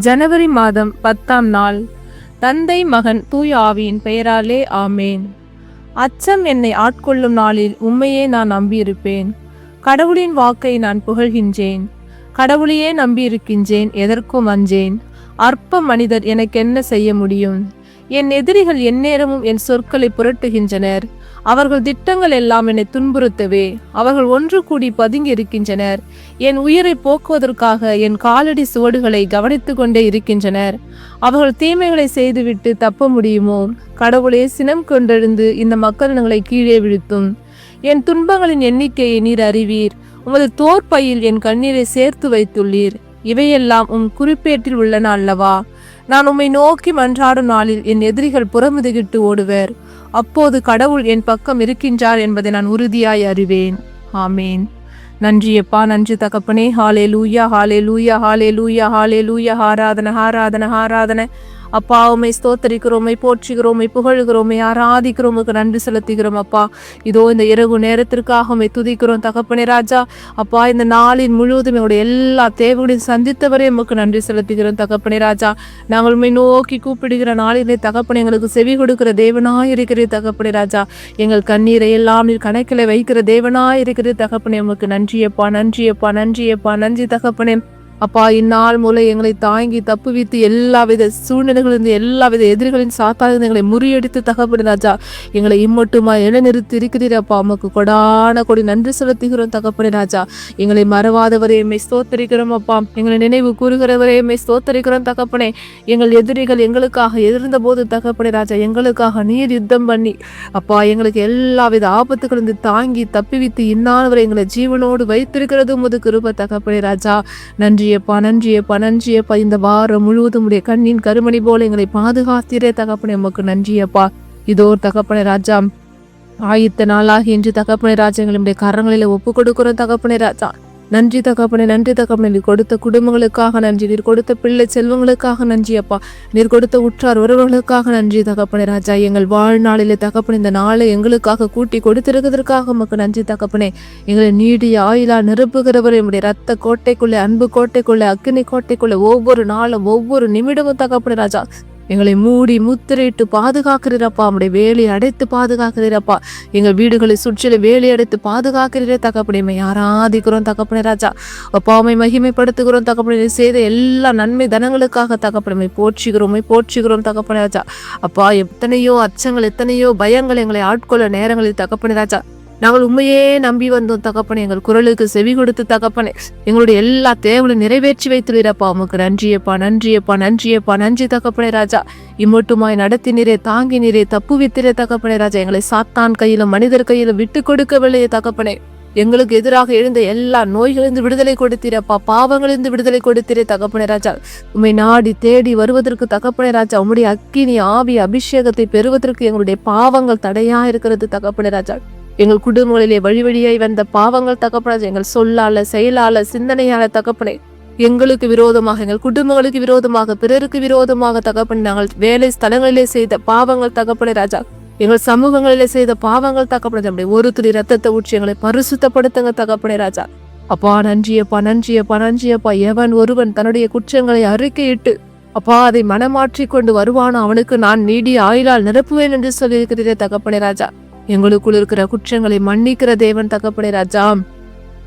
ஜனவரி மாதம் பத்தாம் நாள். தந்தை மகன் தூய் ஆவியின் பெயராலே ஆமேன். அச்சம் என்னை ஆட்கொள்ளும் நாளில் உண்மையே நான் நம்பியிருப்பேன். கடவுளின் வாக்கை நான் புகழ்கின்றேன். கடவுளையே நம்பியிருக்கின்றேன் எதற்கும் அஞ்சேன். அற்ப மனிதர் எனக்கு என்ன செய்ய முடியும்? என் எதிரிகள் எந்நேரமும் என் சொற்களை புரட்டுகின்றனர். அவர்கள் திட்டங்கள் எல்லாம் என்னை துன்புறுத்தவே அவர்கள் ஒன்று கூடி பதுங்கி இருக்கின்றனர். என் உயிரை போக்குவதற்காக என் காலடி சுவடுகளை கவனித்து கொண்டே இருக்கின்றனர். அவர்கள் தீமைகளை செய்துவிட்டு தப்ப முடியுமோ? கடவுளே சினம் கொண்டெழுந்து இந்த மக்களினங்களை கீழே விழுத்தும். என் துன்பங்களின் எண்ணிக்கையை நீர் அறிவீர். உமது தோற்பையில் என் கண்ணீரை சேர்த்து வைத்துள்ளீர். இவையெல்லாம் உம் குறிப்பேட்டில் உள்ளன அல்லவா? நான் உம்மை நோக்கி மன்றாடும் நாளில் என் எதிரிகள் புறமுதுகிட்டு ஓடுவர். அப்போது கடவுள் என் பக்கம் இருக்கின்றார் என்பதை நான் உறுதியாய் அறிவேன். ஆமேன். நன்றியப்பா நன்றி தகப்பனே. ஹாலே லூயா ஹாலே லூயா ஹாலே லூயா ஹாலே லூயா ஹாராதன ஹாராதன ஹாராதன அப்பா உமை ஸ்தோத்தரிக்கிறோமை போற்றுகிறோமை புகழுகிறோமை ஆராதிக்கிறோம் நன்றி செலுத்துகிறோம் அப்பா. இதோ இந்த இரவு நேரத்திற்காக உமை துதிக்கிறோம் தகப்பனே ராஜா. அப்பா இந்த நாளின் முழுவதும் எங்களுடைய எல்லா தேவைகளையும் சந்தித்தவரே உமக்கு நன்றி செலுத்துகிறோம் தகப்பனே ராஜா. நாங்கள் உண்மை நோக்கி கூப்பிடுகிற நாளிலே தகப்பனை எங்களுக்கு செவி கொடுக்கிற தேவனாய் இருக்கிற தகப்பனே ராஜா. எங்கள் கண்ணீரை எல்லாம் நீர் கணக்கில் வைக்கிற தேவனாய் இருக்கிற தகப்பனே. உமக்கு நன்றியப்பா நன்றியப்பா நன்றியப்பா நன்றி தகப்பனே. அப்பா இந்நாள் மூலம் எங்களை தாங்கி தப்புவித்து எல்லாவித சூழ்நிலைகளிலிருந்து எல்லா வித எதிரிகளின் சாத்தாது எங்களை முறியடித்து தகப்படி ராஜா. எங்களை இம்மட்டுமா நிறுத்தி இருக்கிறீர் அப்பா. அம்மாக்கு கொடான கொடி நன்றி செலுத்துகிறோம் தகப்படி ராஜா. எங்களை மறவாதவரையுமே எம்மை ஸ்தோத்தரிக்கிறோம் அப்பா. எங்களை நினைவு கூறுகிறவரையுமே எம்மை ஸ்தோத்தரிக்கிறோம் தகப்பனே. எங்கள் எதிரிகள் எங்களுக்காக எதிர்ந்த போது தகப்படி ராஜா எங்களுக்காக நீர் யுத்தம் பண்ணி அப்பா எங்களுக்கு எல்லா வித ஆபத்துகளிலிருந்து தாங்கி தப்பிவித்து இந்நாள் வரை எங்களை ஜீவனோடு வைத்திருக்கிறது முது கிருப தகப்படை ராஜா. நன்றி நன்றியப்பா நன்றியப்பா நன்றியப்பா இந்த வாரம் முழுவதும் உடைய கண்ணின் கருமணி போல எங்களை பாதுகாத்திரே தகப்பனே உமக்கு நன்றியப்பா இதோ தகப்பனே ராஜா. ஆயித்த நாளாகி என்று தகப்பனே ராஜா எங்களுடைய கரங்களில் ஒப்பு கொடுக்கிறோம் தகப்பனே ராஜா. நன்றி தகப்பனே நன்றி தகப்பனே. நீர் கொடுத்த குடும்பங்களுக்காக நன்றி நீர் கொடுத்த பிள்ளை செல்வங்களுக்காக நன்றி அப்பா. நீர் கொடுத்த உற்றார் உறவுகளுக்காக நன்றி தகப்பனே ராஜா. எங்கள் வாழ்நாளிலே தகப்பனே இந்த நாளை எங்களுக்காக கூட்டி கொடுத்திருக்கிறதற்காக உமக்கு நன்றி தகப்பனே. எங்களை நீடிய ஆயிலா நிரப்புகிறவர் எம்முடைய ரத்த கோட்டைக்குள்ளே அன்பு கோட்டைக்குள்ளே அக்னி கோட்டைக்குள்ளே ஒவ்வொரு நாளும் ஒவ்வொரு நிமிடமும் தகப்பனே ராஜா. எங்களை மூடி முத்திரையிட்டு பாதுகாக்கிறீரப்பா. நம்முடைய வேலையை அடைத்து பாதுகாக்கிறீரப்பா. எங்கள் வீடுகளை சுற்றில வேலி அடைத்து பாதுகாக்கிறீரே தகப்படைமை ஆராதிக்கிறோம் தகப்பனே ராஜா. அப்பாவை மகிமைப்படுத்துகிறோம் தகப்பனை. செய்த எல்லா நன்மை தனங்களுக்காக தகப்படைமை போற்றுகிறோமை போற்றுகிறோம் தகப்பனே ராஜா. அப்பா எத்தனையோ அச்சங்கள் எத்தனையோ பயங்கள் எங்களை ஆட்கொள்ள நேரங்களில் தகப்பனே ராஜா. நாங்கள் உண்மையே நம்பி வந்தோம் தகப்பனே எங்கள் குரலுக்கு செவி கொடுத்து தகப்பனே. எங்களுடைய எல்லா தேவையும் நிறைவேற்றி வைத்துள்ளீரப்பா உமக்கு நன்றியப்பா நன்றியப்பா நன்றியப்பா நன்றி தகப்பனே ராஜா. இம்மட்டுமாய் நடத்தினரே தாங்கினரே தப்பு வித்திரே தகப்பனே ராஜா. எங்களை சாத்தான் கையிலும் மனிதர் கையிலும் விட்டு கொடுக்கவில்லையே தகப்பனே. எங்களுக்கு எதிராக எழுந்த எல்லா நோய்களிலிருந்து விடுதலை கொடுத்தீரப்பா பாவங்களிலிருந்து விடுதலை கொடுத்திரே தகப்பனே ராஜா. உண்மை நாடி தேடி வருவதற்கு தகப்பனே ராஜா உம்முடைய அக்கினி ஆவி அபிஷேகத்தை பெறுவதற்கு எங்களுடைய பாவங்கள் தடையா இருக்கிறது தகப்பனே ராஜா. எங்கள் குடும்பங்களிலே வழி வழியாய் வந்த பாவங்கள் தகப்பனே எங்கள் சொல்லால செயலால சிந்தனையால தகப்பனே எங்களுக்கு விரோதமாக எங்கள் குடும்பங்களுக்கு விரோதமாக பிறருக்கு விரோதமாக தகப்பன் நாங்கள் வேலை ஸ்தலங்களிலே செய்த பாவங்கள் தகப்பனே ராஜா. எங்கள் சமூகங்களிலே செய்த பாவங்கள் தகப்பனே நம்முடைய ஒரு துளி ரத்தத்தை ஊற்றி எங்களை பரிசுத்தப்படுத்துங்க தகப்பனே ராஜா. அப்பா நன்றியப்பா நன்றியப்பா நன்றியப்பா எவன் ஒருவன் தன்னுடைய குற்றங்களை அறிக்கையிட்டு அப்பா அதை மனமாற்றி கொண்டு வருவானோ அவனுக்கு நான் நீடி ஆயிலால் நிரப்புவேன் என்று சொல்லியிருக்கிறதே தகப்பனே ராஜா. எங்களுக்குள் இருக்கிற குற்றங்களை மன்னிக்கிற தேவன் தகப்படை ராஜா.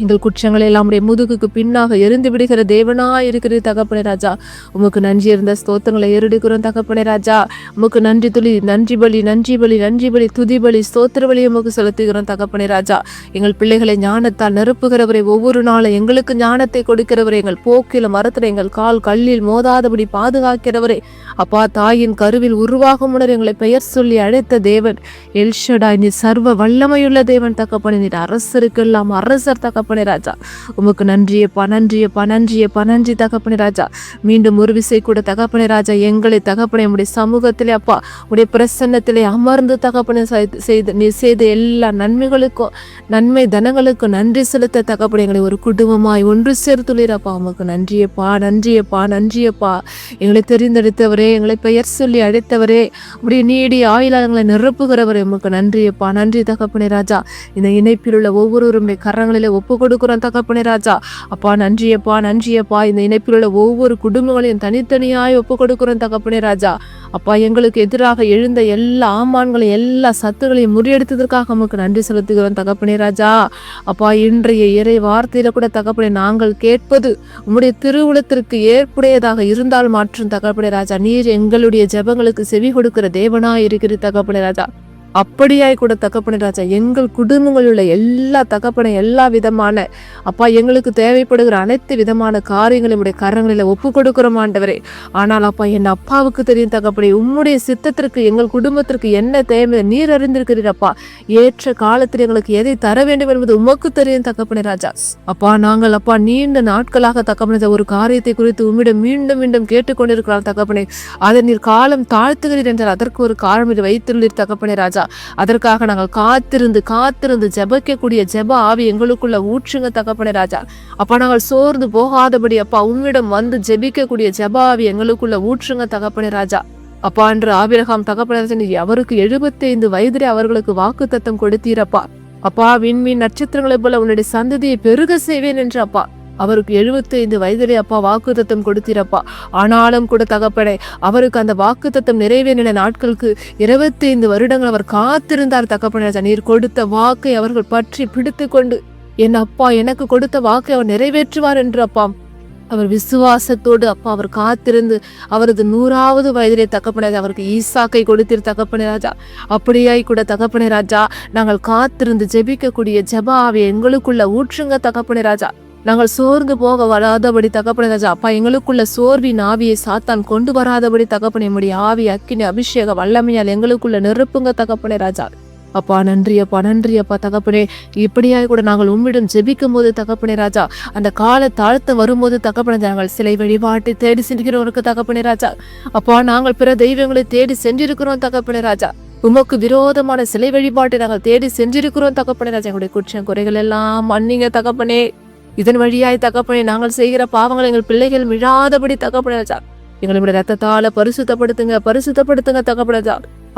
எங்கள் குற்றங்களை எல்லாம் உடைய முதுகுக்கு பின்னாக எரிந்து விடுகிற தேவனா இருக்கிற தகப்பனே ராஜா. உமக்கு நன்றி இருந்த ஸ்தோத்திரங்களை ஏறெடுக்கிறோம் தகப்பனே ராஜா. உமக்கு நன்றி துளி நன்றி பலி நன்றி பலி நன்றி பலி துதி பலி ஸ்தோத்திர பலி உமக்கு செலுத்துகிறோம் தகப்பனே ராஜா. எங்கள் பிள்ளைகளை ஞானத்தால் நிரப்புகிறவரை ஒவ்வொரு நாளும் எங்களுக்கு ஞானத்தை கொடுக்கிறவரை எங்கள் போக்கில மரத்தில் எங்கள் கால் கல்லில் மோதாதபடி பாதுகாக்கிறவரை. அப்பா தாயின் கருவில் உருவாகும் முன்னர் எங்களை பெயர் சொல்லி அழைத்த தேவன். எல்ஷடாய் நீ சர்வ வல்லமையுள்ள தேவன் தகப்பனே. நீர் அரசருக்கெல்லாம் அரசர் தகப்ப தகப்பனே ராஜா. உமக்கு நன்றியப்பா நன்றியப்பா நன்றியப்பா நன்றி தகப்பனே ராஜா. மீண்டும் ஒரு விசை கூட தகப்பனே ராஜா எங்களை தகப்பனே உடைய சமூகத்திலே அப்பா உடைய பிரசன்னத்திலே அமர்ந்து தகப்பனை செய்த நீ செய்த எல்லா நன்மைகளுக்கும் நன்மை தனங்களுக்கும் நன்றி செலுத்த தகப்பனே எங்களை ஒரு குடும்பமாய் ஒன்று சேர்த்துள்ளீரப்பா உமக்கு நன்றியப்பா நன்றியப்பா நன்றியப்பா. எங்களை தெரிந்தெடுத்தவரே எங்களை பெயர் சொல்லி அழைத்தவரே உடைய நீடி ஆயுளங்களை நிரப்புகிறவரே. உமக்கு நன்றியப்பா நன்றி தகப்பனே ராஜா. இந்த இணைப்பில் உள்ள ஒவ்வொருவருடைய கரங்களிலே ஒப்பு கொடுக்குறோம் தகப்பனே ராஜா. அப்பா நன்றியப்பா நன்றியப்பா இந்த இணைப்பில் உள்ள ஒவ்வொரு குடும்பங்களையும் தனித்தனியாய் ஒப்பு கொடுக்குறோம் தகப்பனே ராஜா. அப்பா எங்களுக்கு எதிராக எழுந்த எல்லா ஆமான்களையும் எல்லா சத்துகளையும் முறியடித்ததற்காக நமக்கு நன்றி செலுத்துகிறோம் தகப்பனே ராஜா. அப்பா இன்றைய இறை வார்த்தையில கூட தகப்பனே நாங்கள் கேட்பது உம்முடைய திருவுளத்திற்கு ஏற்புடையதாக இருந்தால் மாற்றும் தகப்பனே ராஜா. நீர் எங்களுடைய ஜெபங்களுக்கு செவி கொடுக்கிற தேவனா இருக்கிறது தகப்பனே ராஜா. அப்படியாய் கூட தகப்பனை ராஜா எங்கள் குடும்பங்களில் உள்ள எல்லா தகப்பனை எல்லா விதமான அப்பா எங்களுக்கு தேவைப்படுகிற அனைத்து விதமான காரியங்களையும் உடைய கரங்களில் ஒப்பு கொடுக்கிறோம் ஆண்டவரே. ஆனால் அப்பா என் அப்பாவுக்கு தெரியும் தகப்பனே உம்முடைய சித்தத்திற்கு எங்கள் குடும்பத்திற்கு என்ன தேவை நீர் அறிந்திருக்கிறீரப்பா ஏற்ற காலத்தில் எங்களுக்கு எதை தர வேண்டும் என்பது உமக்கு தெரியும் தகப்பனை ராஜா. அப்பா நாங்கள் அப்பா நீண்ட நாட்களாக தகப்பனை ஒரு காரியத்தை குறித்து உம்மிடம் மீண்டும் மீண்டும் கேட்டுக்கொண்டிருக்கிறார் தகப்பனே. அதை நீர் காலம் தாழ்த்துகிறீர் என்றால் அதற்கு ஒரு காரணம் வைத்துள்ளீர் தகப்பனே ராஜா. அதற்காக நாங்கள் காத்திருந்து காத்திருந்து ஜெபிக்கக்கூடிய ஜெப ஆவி எங்களுக்குள்ள ஊற்றுங்க தகப்பனே ராஜா. அப்பா நாங்கள் சோர்ந்து போகாதபடி அப்பா உம்மிடம் வந்து ஜெபிக்கக்கூடிய ஜெப ஆவி எங்களுக்குள்ள ஊற்றுங்க தகப்பனே ராஜா. அப்பா என்று ஆபிரகாம் தகப்பனே ராஜா அவருக்கு எழுபத்தைந்து வயதிலே அவர்களுக்கு வாக்கு தத்தம் கொடுத்தீரப்பா அப்பா விண்மீன் நட்சத்திரங்களைப் போல உன்னுடைய சந்ததியை பெருக செய்வேன் என்று அப்பா. அவருக்கு எழுபத்தைந்து வயதிலே அப்பா வாக்குத்தத்தம் கொடுத்திருப்பா. ஆனாலும் கூட தகப்பனே அவருக்கு அந்த வாக்குத்தத்தம் நிறைவேறின நாட்களுக்கு இருபத்தைந்து வருடங்கள் அவர் காத்திருந்தார் தகப்பனே. ராஜா. நீர் கொடுத்த வாக்கை அவர்கள் பற்றி பிடித்து கொண்டு என் அப்பா எனக்கு கொடுத்த வாக்கை அவர் நிறைவேற்றுவார் என்று அப்பா அவர் விசுவாசத்தோடு அப்பா அவர் காத்திருந்து அவரது நூறாவது வயதிலே தகப்பனே அவருக்கு ஈசாக்கை கொடுத்திரு தகப்பனே ராஜா. அப்படியாய் கூட தகப்பனே ராஜா நாங்கள் காத்திருந்து ஜெபிக்கக்கூடிய ஜபாவை எங்களுக்குள்ள ஊற்றுங்க தகப்பனே ராஜா. நாங்கள் சோர்ந்து போக வராதபடி தகப்பனே ராஜா அப்பா எங்களுக்குள்ள சோர்வின் ஆவியை சாத்தான் கொண்டு வராதபடி தகப்பனே முடிய ஆவி அக்கினி அபிஷேக வல்லமையால் எங்களுக்குள்ள நெருப்புங்க தகப்பனே ராஜா. அப்பா நன்றி அப்பா நன்றி அப்பா தகப்பனே. இப்படியாய் கூட நாங்கள் உம்மிடம் ஜெபிக்கும் போது தகப்பனே ராஜா அந்த கால தாழ்த்த வரும்போது தகப்பனே நாங்கள் சிலை வழிபாட்டை தேடி சென்றிருக்கிறவருக்கு தகப்பனே ராஜா. அப்பா நாங்கள் பிற தெய்வங்களை தேடி சென்றிருக்கிறோம் தகப்பனே ராஜா. உமக்கு விரோதமான சிலை வழிபாட்டை நாங்கள் தேடி சென்றிருக்கிறோம் தகப்பனே ராஜா. எங்களுடைய குற்றம் குறைகள் எல்லாம் மன்னிங்க தகப்பனே. இதன் வழியாய் தகப்பனை நாங்கள் செய்கிற பாவங்கள் எங்கள் பிள்ளைகள் விழாதபடி தகப்பனே ராஜா. எங்களுடைய ரத்தத்தால பரிசுத்தப்படுத்துங்க பரிசுத்தப்படுத்துங்க தகப்பனே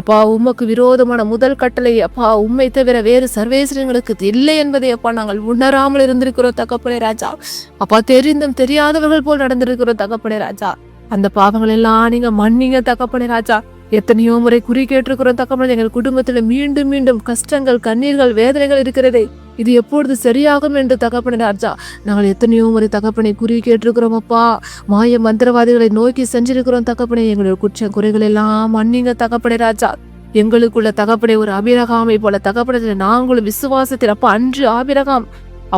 அப்பா உமக்கு விரோதமான முதல் கட்டளை அப்பா உம்மை தவிர வேறு சர்வேஸ்வரங்களுக்கு இல்லை என்பதை அப்பா நாங்கள் உணராமல் இருந்திருக்கிறோம் தகப்பனே ராஜா. அப்பா தெரிந்தும் தெரியாதவர்கள் போல் நடந்திருக்கிறோம் தகப்பனே ராஜா. அந்த பாவங்கள் எல்லாம் நீங்க மன்னிங்க தகப்பனே ராஜா. எத்தனையோ முறை குறி கேட்டிருக்கிறோம் தகப்பனே. எங்கள் குடும்பத்தில் மீண்டும் மீண்டும் கஷ்டங்கள் கண்ணீர்கள் வேதனைகள் இருக்கிறதே. இது எப்பொழுது சரியாகும் என்று தகப்பனே ராஜா. நாங்கள் எத்தனையோ முறை தகப்பனை குறி கேட்டிருக்கிறோம் அப்பா. மாய மந்திரவாதிகளை நோக்கி சென்றிருக்கிறோம் தகப்பனை. எங்களுடைய குற்ற குறைகள் எல்லாம் மன்னிங்க தகப்பனை ராஜா. எங்களுக்குள்ள தகப்பனை ஒரு அபிரகாமை போல தகப்பனத்தில் நாங்களும் விசுவாசத்தில் அப்பா அன்று ஆபிரகாம்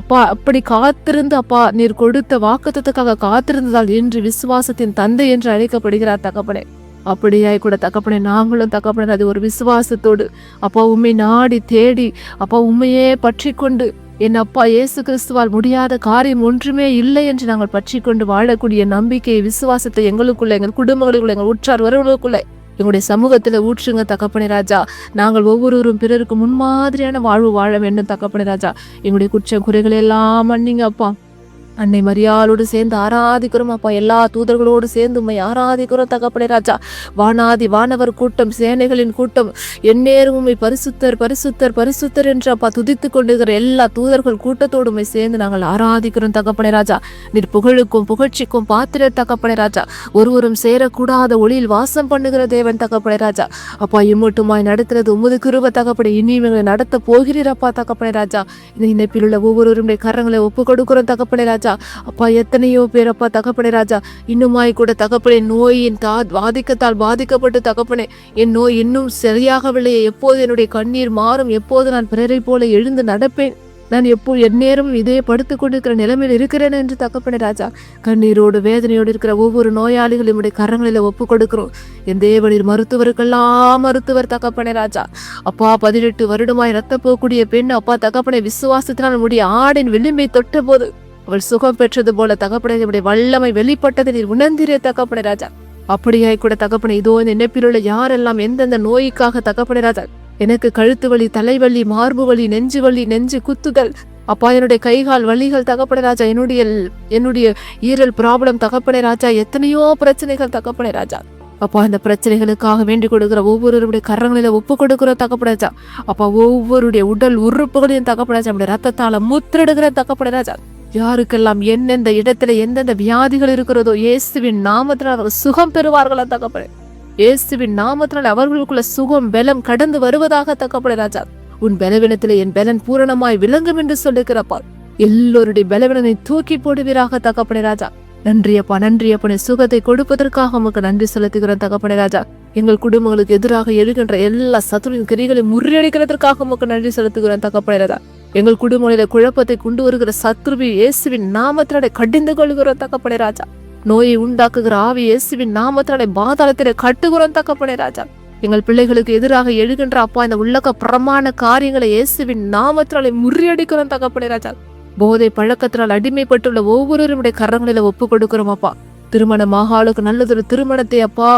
அப்பா அப்படி காத்திருந்து அப்பா நீர் கொடுத்த வாக்குத்தத்துக்காக காத்திருந்ததால் இன்று விசுவாசத்தின் தந்தை என்று அழைக்கப்படுகிறார் தகப்பனே. அப்படியாய் கூட தகப்பனே நாங்களும் தகப்பனே அது ஒரு விசுவாசத்தோடு அப்பா உண்மை நாடி தேடி அப்பா உண்மையே பற்றி கொண்டு என் அப்பா இயேசு கிறிஸ்துவால் முடியாத காரியம் ஒன்றுமே இல்லை என்று நாங்கள் பற்றி கொண்டு வாழக்கூடிய நம்பிக்கை விசுவாசத்தை எங்களுக்குள்ள எங்கள் குடும்பங்களுக்குள்ள எங்கள் உற்றார் உறவுகளுக்குள்ள எங்களுடைய சமூகத்தில் ஊற்றுங்க தகப்பனே ராஜா. நாங்கள் ஒவ்வொருவரும் பிறருக்கு முன்மாதிரியான வாழ்வு வாழ வேண்டும் தகப்பனே ராஜா. எங்களுடைய குற்ற குறைகள் எல்லாம் மன்னிங்க அப்பா. அன்னை மரியாளோடு சேர்ந்து ஆராதிக்கிறோம் அப்பா. எல்லா தூதர்களோடு சேர்ந்து உண்மை ஆராதிக்கிறோம் தகப்பனே ராஜா. வானாதி வானவர் கூட்டம் சேனைகளின் கூட்டம் எந்நேரம் உண்மை பரிசுத்தர் பரிசுத்தர் பரிசுத்தர் என்று அப்பா துதித்து கொண்டிருக்கிற எல்லா தூதர்கள் கூட்டத்தோடு உண்மை சேர்ந்து நாங்கள் ஆராதிக்கிறோம் தகப்பனே ராஜா. நீர் புகழுக்கும் புகழ்ச்சிக்கும் பாத்திர தகப்பனே ராஜா. ஒருவரும் சேரக்கூடாத ஒளியில் வாசம் பண்ணுகிற தேவன் தகப்பனே ராஜா. அப்பா இம்மட்டுமாய் நடத்துறது உமது கிருப தகப்படை இனிமேல் எங்களை நடத்த போகிறீரப்பா தகப்பனே ராஜா. இந்த இணைப்பில் உள்ள ஒவ்வொருவருடைய கரங்களை ஒப்பு கொடுக்கிறோம் தகப்பனே ராஜா. அப்பா எத்தனையோ பேர் அப்பா தகப்பனே ராஜா. இன்னுமாய் கூட தகப்பனே நோயின் தா பாதிக்கத்தால் பாதிக்கப்பட்டு தகப்பனே என் நோய் இன்னும் சரியாகவில்லை எப்போது என்னுடைய கண்ணீர் மாறும்? எப்போது நான் பிறரை போல எழுந்து நடப்பேன்? நான் எப்போ எந்நேரமும் இதே படுத்து கொண்டிருக்கிற நிலைமையில் இருக்கிறேன் என்று தகப்பனே ராஜா. கண்ணீரோடு வேதனையோடு இருக்கிற ஒவ்வொரு நோயாளிகளும் என்னுடைய கரங்களில் ஒப்பு கொடுக்கிறோம். என் தேவனின் மருத்துவருக்கெல்லாம் மருத்துவர் தகப்பனே ராஜா. அப்பா பதினெட்டு வருடமாய் ரத்த போகக்கூடிய பெண் அப்பா தகப்பனை விசுவாசத்தினால் முடிய ஆடின் விளிம்பை தொட்ட போது அவள் சுகம் பெற்றது போல தகப்பனை வல்லமை வெளிப்பட்டதை நீர் உணர்ந்திரே தகப்பனே ராஜா. அப்படியாய் கூட தகப்பனை இதோ இந்த நினைப்பில் உள்ள யாரெல்லாம் எந்தெந்த நோய்க்காக தகப்பனே ராஜா எனக்கு கழுத்து வலி தலைவலி மார்பு வலி நெஞ்சு வலி நெஞ்சு குத்துதல் அப்பா என்னுடைய கைகால் வலிகள் தகப்பன ராஜா என்னுடைய என்னுடைய ஈரல் ப்ராப்ளம் தகப்பனை ராஜா எத்தனையோ பிரச்சனைகள் தகப்பனை ராஜா. அப்பா இந்த பிரச்சனைகளுக்காக வேண்டிக் கொடுக்கிற ஒவ்வொருவருடைய கரங்களில ஒப்பு கொடுக்கிற தகப்படாச்சா அப்பா ஒவ்வொருடைய உடல் உறுப்புகளையும் தகப்படாச்சா அப்படி ரத்தத்தால முத்திரெடுக்கிற தகப்படாச்சா யாருக்கெல்லாம் எந்தெந்த இடத்துல எந்தெந்த வியாதிகள் இருக்கிறதோ இயேசுவின் நாமத்தினால் அவர்கள் சுகம் பெறுவார்களா தகப்படே இயேசுவின் நாமத்தினால் அவர்களுக்குள்ள சுகம் பலம் கடந்து வருவதாக தக்கப்படை ராஜா. உன் பலவீனத்திலே என் பலன் பூரணமாய் விளங்கும் என்று சொல்லுகிறப்பா எல்லோருடைய பலவீனனை தூக்கி போடுவீராக தகப்படே ராஜா. நன்றியப்பா நன்றியப்பனே சுகத்தை கொடுப்பதற்காக உமக்கு நன்றி செலுத்துகிறோம் தகப்படே ராஜா. எங்கள் குடும்பங்களுக்கு எதிராக எழுகின்ற எல்லா சத்துருவின் கிரிகளை முறியடிக்கிறதற்காக உமக்கு நன்றி செலுத்துகிறோம் தகப்படே ராஜா. எங்கள் குடும்பங்களில குழப்பத்தை கொண்டு வருகிற சத்ருவி இயேசுவின் நாமத்தினடை கடிந்து கொள்கிறோம் தக்கப்படை ராஜா. நோயை உண்டாக்குகிற ஆவி இயேசுவின் நாமத்தினடை பாதாளத்திலே கட்டுகிறோம் தக்கப்படை ராஜா. எங்கள் பிள்ளைகளுக்கு எதிராக எழுகின்ற அப்பா இந்த உள்ளக பிரமாண காரியங்களை இயேசுவின் நாமத்தினாலே முறியடிக்கிறோம் தக்கப்படை ராஜா. போதை பழக்கத்தினால் அடிமைப்பட்டுள்ள ஒவ்வொருவருடைய கரங்களில ஒப்பு கொடுக்கிறோம் அப்பா திருமணமாக ஆளுக்கு நல்லதொரு திருமணத்தை அப்பா.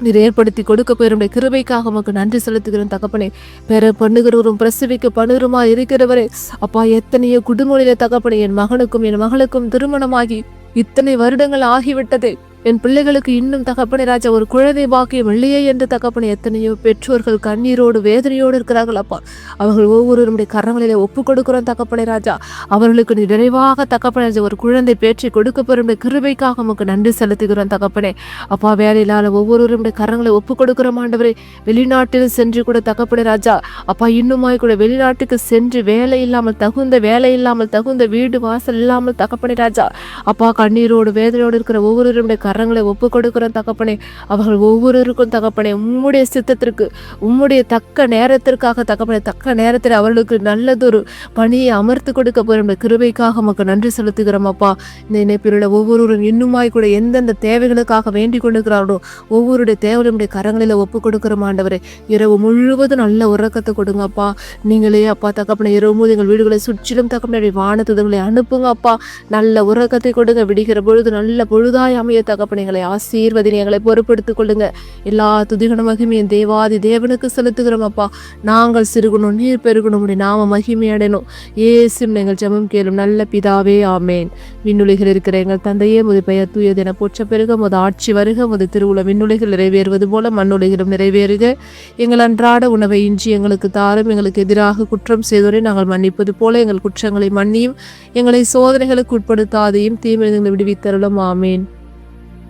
நீர் ஏற்படுத்தி கொடுக்க போயிருடைய கிருபைக்காக உமக்கு நன்றி செலுத்துகிறோம் தகப்பனே. பெற பண்ணுகிறவரும் பிரசவிக்க பண்ணுகிறமா இருக்கிறவரே. அப்பா எத்தனையோ குடும்பங்களிலே தகப்பனே என் மகனுக்கும் என் மகளுக்கும் திருமணமாகி இத்தனை வருடங்கள் ஆகிவிட்டது. என் பிள்ளைகளுக்கு இன்னும் தகப்பனை ராஜா ஒரு குழந்தை பாக்கியம் இல்லையே என்று தகப்பனை எத்தனையோ பெற்றோர்கள் கண்ணீரோடு வேதனையோடு இருக்கிறார்கள் அப்பா. அவர்கள் ஒவ்வொருவருடைய கரங்களிலே ஒப்பு கொடுக்கிறோம் தகப்பனை ராஜா. அவர்களுக்கு நீ நிறைவாக தகப்பனை ராஜா ஒரு குழந்தை பேற்றி கொடுக்க போகிற கிருபைக்காக உமக்கு நன்றி செலுத்துகிறோம் தகப்பனே. அப்பா வேலையில்லாத ஒவ்வொருவருடைய கரங்களை ஒப்பு கொடுக்கிறோம் ஆண்டவரே. வெளிநாட்டில் சென்று கூட தகப்பனே ராஜா அப்பா இன்னுமாய் கூட வெளிநாட்டுக்கு சென்று வேலை இல்லாமல் தகுந்த வேலை இல்லாமல் தகுந்த வீடு வாசல் இல்லாமல் தகப்பனே ராஜா. அப்பா கண்ணீரோடு வேதனையோடு இருக்கிற ஒவ்வொருவருடைய கரங்களை ஒப்பு கொடுக்கிறோம் தகப்பனே அவர்கள் ஒவ்வொருவருக்கும் தகப்பனே உம்முடைய சித்தத்திற்கு உம்முடைய தக்க நேரத்திற்காக தகப்பனே தக்க நேரத்தில் அவர்களுக்கு நல்லதொரு பணியை அமர்த்து கொடுக்க போகிற கிருபைக்காக நமக்கு நன்றி செலுத்துகிறோம் அப்பா. இந்த இணைப்பில் உள்ள ஒவ்வொருவரும் இன்னுமாய் கூட எந்தெந்த தேவைகளுக்காக வேண்டிக் கொண்டிருக்கிறார்களோ ஒவ்வொருடைய தேவையுடைய கரங்களில் ஒப்பு கொடுக்கிறோம் ஆண்டவரே. இரவு முழுவதும் நல்ல உறக்கத்தை கொடுங்கப்பா நீங்களே அப்பா தகப்பனை இரவு போது எங்கள் வீடுகளை சுற்றிலும் தகப்பனுடைய வானத்துதங்களை அனுப்புங்க அப்பா. நல்ல உறக்கத்தை கொடுங்க. விடுகிற பொழுது நல்ல பொழுதாய் அமைய தகப்பனை எங்களை ஆசீர்வதினை எங்களை பொறுப்படுத்திக் கொள்ளுங்க. எல்லா துதிகன மகிமையும் தேவாதி தேவனுக்கு செலுத்துகிறோம் அப்பா. நாங்கள் சிறுகணும் நீர் பெருகணும் உடைய நாம மகிமை அடையணும். ஏசும் எங்கள் ஜெபம் கேளும் நல்ல பிதாவே ஆமேன். விண்ணுலகில் இருக்கிற எங்கள் தந்தையே முது பெயர் என போற்ற பெருக முது ஆட்சி வருக. முது திருவுள விண்ணுலகில் நிறைவேறுவது போல மண்ணுலகிலும் நிறைவேறுக. எங்கள் அன்றாட உணவை இன்றி எங்களுக்கு தாரும் எங்களுக்கு எதிராக குற்றம் செய்தோரை நாங்கள் மன்னிப்பது போல எங்கள் குற்றங்களை மன்னியும் எங்களை சோதனைகளுக்கு உட்படுத்தாதையும் தீமைகளை விடுவித்தருளும் ஆமேன்.